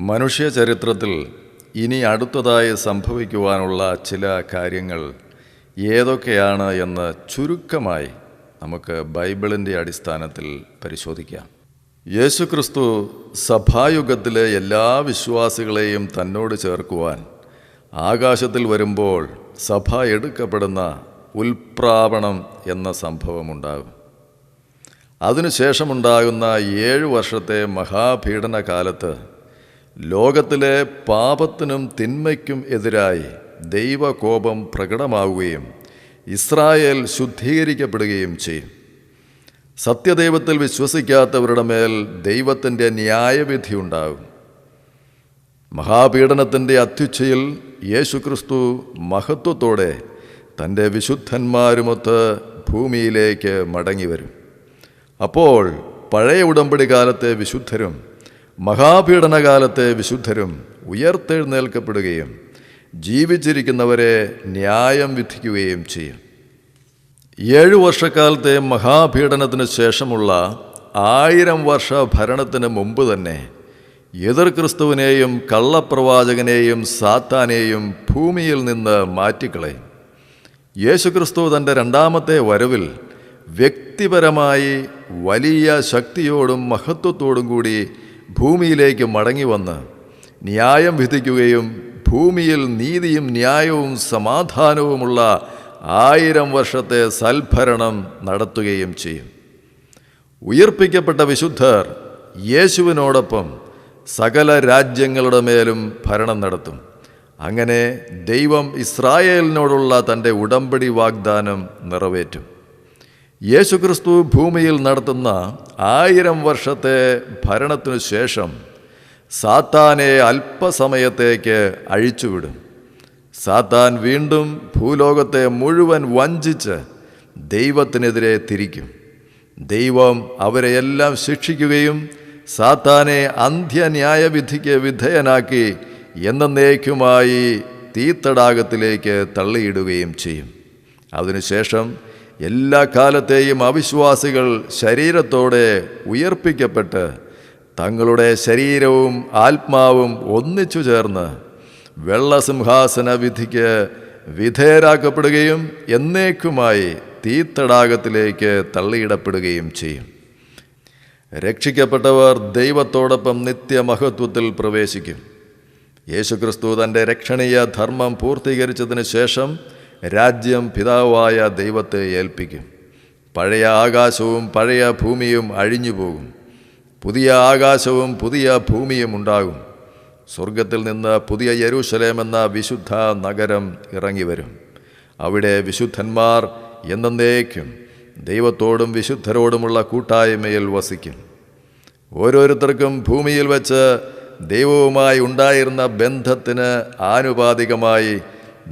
മനുഷ്യ ചരിത്രത്തിൽ ഇനി അടുത്തതായി സംഭവിക്കുവാനുള്ള ചില കാര്യങ്ങൾ ഏതൊക്കെയാണ് എന്ന് ചുരുക്കമായി നമുക്ക് ബൈബിളിന്റെ അടിസ്ഥാനത്തിൽ പരിശോധിക്കാം. യേശുക്രിസ്തു സഭായുഗത്തിലെ എല്ലാ വിശ്വാസികളെയും തന്നോട് ചേർക്കുവാൻ ആകാശത്തിൽ വരുമ്പോൾ സഭ എടുക്കപ്പെടുന്ന ഉൽപ്രാവണം എന്ന സംഭവമുണ്ടാകും. അതിനുശേഷമുണ്ടാകുന്ന ഏഴ് വർഷത്തെ മഹാപീഡനകാലത്ത് കാലത്ത് ലോകത്തിലെ പാപത്തിനും തിന്മയ്ക്കും എതിരായി ദൈവകോപം പ്രകടമാവുകയും ഇസ്രായേൽ ശുദ്ധീകരിക്കപ്പെടുകയും ചെയ്യും. സത്യദൈവത്തിൽ വിശ്വസിക്കാത്തവരുടെ മേൽ ദൈവത്തിന്റെ ന്യായവിധി ഉണ്ടാകും. മഹാപീഡനത്തിന്റെ അത്യുച്ഛയിൽ യേശുക്രിസ്തു മഹത്വത്തോടെ തന്റെ വിശുദ്ധന്മാരുമൊത്ത് ഭൂമിയിലേക്ക് മടങ്ങിവരും. അപ്പോൾ പഴയ ഉടമ്പടി കാലത്തെ വിശുദ്ധരും മഹാപീഡനകാലത്തെ വിശുദ്ധരും ഉയർത്തെഴുന്നേൽക്കപ്പെടുകയും ജീവിച്ചിരിക്കുന്നവരെ ന്യായം വിധിക്കുകയും ചെയ്യും. ഏഴു വർഷക്കാലത്തെ മഹാപീഡനത്തിന് ശേഷമുള്ള ആയിരം വർഷ ഭരണത്തിന് മുമ്പ് തന്നെ എതിർ ക്രിസ്തുവിനെയും കള്ളപ്രവാചകനെയും സാത്താനെയും ഭൂമിയിൽ നിന്ന് മാറ്റിക്കളയും. യേശുക്രിസ്തു തന്റെ രണ്ടാമത്തെ വരവിൽ വ്യക്തിപരമായി വലിയ ശക്തിയോടും മഹത്വത്തോടും കൂടി ഭൂമിയിലേക്ക് മടങ്ങി വന്ന് ന്യായം വിധിക്കുകയും ഭൂമിയിൽ നീതിയും ന്യായവും സമാധാനവുമുള്ള ആയിരം വർഷത്തെ സൽഭരണം നടത്തുകയും ചെയ്യും. ഉയർപ്പിക്കപ്പെട്ട വിശുദ്ധർ യേശുവിനോടൊപ്പം സകല രാജ്യങ്ങളുടെ മേലും ഭരണം നടത്തും. അങ്ങനെ ദൈവം ഇസ്രായേലിനോടുള്ള തന്റെ ഉടമ്പടി വാഗ്ദാനം നിറവേറ്റും. യേശുക്രിസ്തു ഭൂമിയിൽ നടത്തുന്ന ആയിരം വർഷത്തെ ഭരണത്തിനു ശേഷം സാത്താനെ അല്പസമയത്തേക്ക് അഴിച്ചുവിടും. സാത്താൻ വീണ്ടും ഭൂലോകത്തെ മുഴുവൻ വഞ്ചിച്ച് ദൈവത്തിനെതിരെ തിരിക്കും. ദൈവം അവരെയെല്ലാം ശിക്ഷിക്കുകയും സാത്താനെ അന്ത്യന്യായവിധിക്ക് വിധേയനാക്കി എന്നേക്കുമായി തീത്തടാകത്തിലേക്ക് തള്ളിയിടുകയും ചെയ്യും. അതിനുശേഷം എല്ലാ കാലത്തെയും അവിശ്വാസികൾ ശരീരത്തോടെ ഉയർപ്പിക്കപ്പെട്ട് തങ്ങളുടെ ശരീരവും ആത്മാവും ഒന്നിച്ചു ചേർന്ന് വെള്ളസിംഹാസന വിധിക്ക് വിധേയരാക്കപ്പെടുകയും എന്നേക്കുമായി തീത്തടാകത്തിലേക്ക് തള്ളിയിടപ്പെടുകയും ചെയ്യും. രക്ഷിക്കപ്പെട്ടവർ ദൈവത്തോടൊപ്പം നിത്യമഹത്വത്തിൽ പ്രവേശിക്കും. യേശുക്രിസ്തു തന്റെ രക്ഷണീയ ധർമ്മം പൂർത്തീകരിച്ചതിന് ശേഷം രാജ്യം പിതാവായ ദൈവത്തെ ഏൽപ്പിക്കും. പഴയ ആകാശവും പഴയ ഭൂമിയും അഴിഞ്ഞു പോകും. പുതിയ ആകാശവും പുതിയ ഭൂമിയും ഉണ്ടാകും. സ്വർഗത്തിൽ നിന്ന് പുതിയ യരൂശലേം എന്ന വിശുദ്ധ നഗരം ഇറങ്ങി വരും. അവിടെ വിശുദ്ധന്മാർ എന്നേക്കും ദൈവത്തോടും വിശുദ്ധരോടുമുള്ള കൂട്ടായ്മയിൽ വസിക്കും. ഓരോരുത്തർക്കും ഭൂമിയിൽ വച്ച് ദൈവവുമായി ഉണ്ടായിരുന്ന ബന്ധത്തിന് ആനുപാതികമായി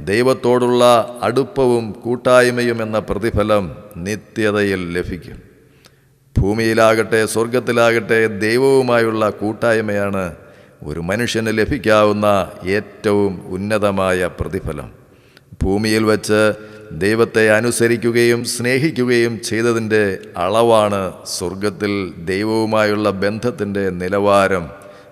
ദൈവത്തോടുള്ള അടുപ്പവും കൂട്ടായ്മയും എന്ന പ്രതിഫലം നിത്യതയിൽ ലഭിക്കും. ഭൂമിയിലാകട്ടെ സ്വർഗത്തിലാകട്ടെ ദൈവവുമായുള്ള കൂട്ടായ്മയാണ് ഒരു മനുഷ്യന് ലഭിക്കാവുന്ന ഏറ്റവും ഉന്നതമായ പ്രതിഫലം. ഭൂമിയിൽ വച്ച് ദൈവത്തെ അനുസരിക്കുകയും സ്നേഹിക്കുകയും ചെയ്തതിന്റെ അളവാണ് സ്വർഗത്തിൽ ദൈവവുമായുള്ള ബന്ധത്തിന്റെ നിലവാരം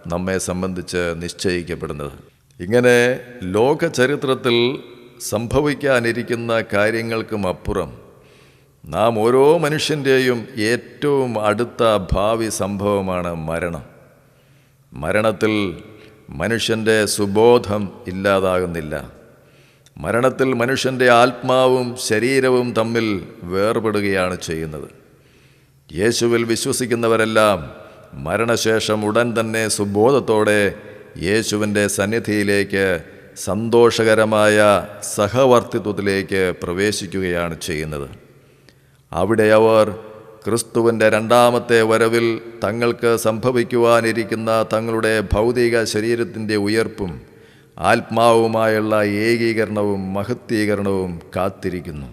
നമ്മെ സംബന്ധിച്ച് നിശ്ചയിക്കപ്പെടുന്നത്. ഇങ്ങനെ ലോക ചരിത്രത്തിൽ സംഭവിക്കാനിരിക്കുന്ന കാര്യങ്ങൾക്കും അപ്പുറം നാം ഓരോ മനുഷ്യന്റെയും ഏറ്റവും അടുത്ത ഭാവി സംഭവമാണ് മരണം. മരണത്തിൽ മനുഷ്യന്റെ സുബോധം ഇല്ലാതാകുന്നില്ല. മരണത്തിൽ മനുഷ്യന്റെ ആത്മാവും ശരീരവും തമ്മിൽ വേർപെടുകയാണ് ചെയ്യുന്നത്. യേശുവിൽ വിശ്വസിക്കുന്നവരെല്ലാം മരണശേഷം ഉടൻ തന്നെ സുബോധത്തോടെ യേശുവിന്റെ സന്നിധിയിലേക്ക് സന്തോഷകരമായ സഹവർത്തിത്വത്തിലേക്ക് പ്രവേശിക്കുകയാണ് ചെയ്യുന്നത്. അവിടെ അവർ ക്രിസ്തുവിന്റെ രണ്ടാമത്തെ വരവിൽ തങ്ങൾക്ക് സംഭവിക്കുവാനിരിക്കുന്ന തങ്ങളുടെ ഭൗതിക ശരീരത്തിന്റെ ഉയർപ്പും ആത്മാവുമായുള്ള ഏകീകരണവും മഹത്വീകരണവും കാത്തിരിക്കുന്നു.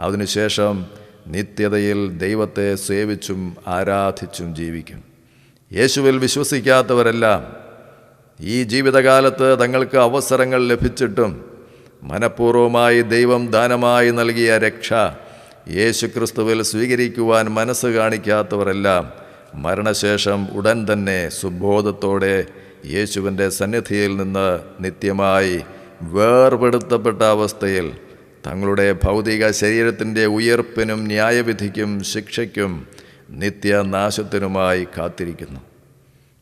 അതിനുശേഷം നിത്യതയിൽ ദൈവത്തെ സേവിച്ചും ആരാധിച്ചും ജീവിക്കും. യേശുവിൽ വിശ്വസിക്കാത്തവരെല്ലാം ഈ ജീവിതകാലത്ത് തങ്ങൾക്ക് അവസരങ്ങൾ ലഭിച്ചിട്ടും മനഃപൂർവമായി ദൈവം ദാനമായി നൽകിയ രക്ഷ യേശുക്രിസ്തുവിൽ സ്വീകരിക്കുവാൻ മനസ്സ് കാണിക്കാത്തവരെല്ലാം മരണശേഷം ഉടൻ തന്നെ സുബോധത്തോടെ യേശുവിന്റെ സന്നിധിയിൽ നിന്ന് നിത്യമായി വേർപെടുത്തപ്പെട്ട അവസ്ഥയിൽ തങ്ങളുടെ ഭൗതിക ശരീരത്തിന്റെ ഉയർപ്പിനും ന്യായവിധിക്കും ശിക്ഷയ്ക്കും നിത്യനാശത്തിനുമായി കാത്തിരിക്കുന്നു.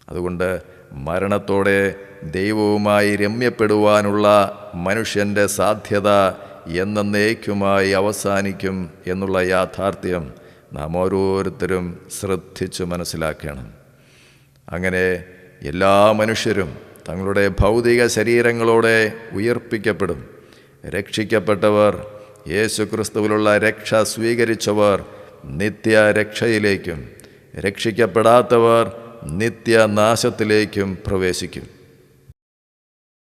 അതുകൊണ്ട് മരണത്തോടെ ദൈവവുമായി രമ്യപ്പെടുവാനുള്ള മനുഷ്യന്റെ സാധ്യത എന്നേക്കുമായി അവസാനിക്കും എന്നുള്ള യാഥാർത്ഥ്യം നാം ഓരോരുത്തരും ശ്രദ്ധിച്ചു മനസ്സിലാക്കണം. അങ്ങനെ എല്ലാ മനുഷ്യരും തങ്ങളുടെ ഭൗതിക ശരീരങ്ങളോടെ ഉയർപ്പിക്കപ്പെടും. രക്ഷിക്കപ്പെട്ടവർ യേശുക്രിസ്തുവിലുള്ള രക്ഷ സ്വീകരിച്ചവർ നിത്യരക്ഷയിലേക്കും. രക്ഷിക്കപ്പെടാത്തവർ നിത്യനാശത്തിലേക്കും പ്രവേശിക്കും.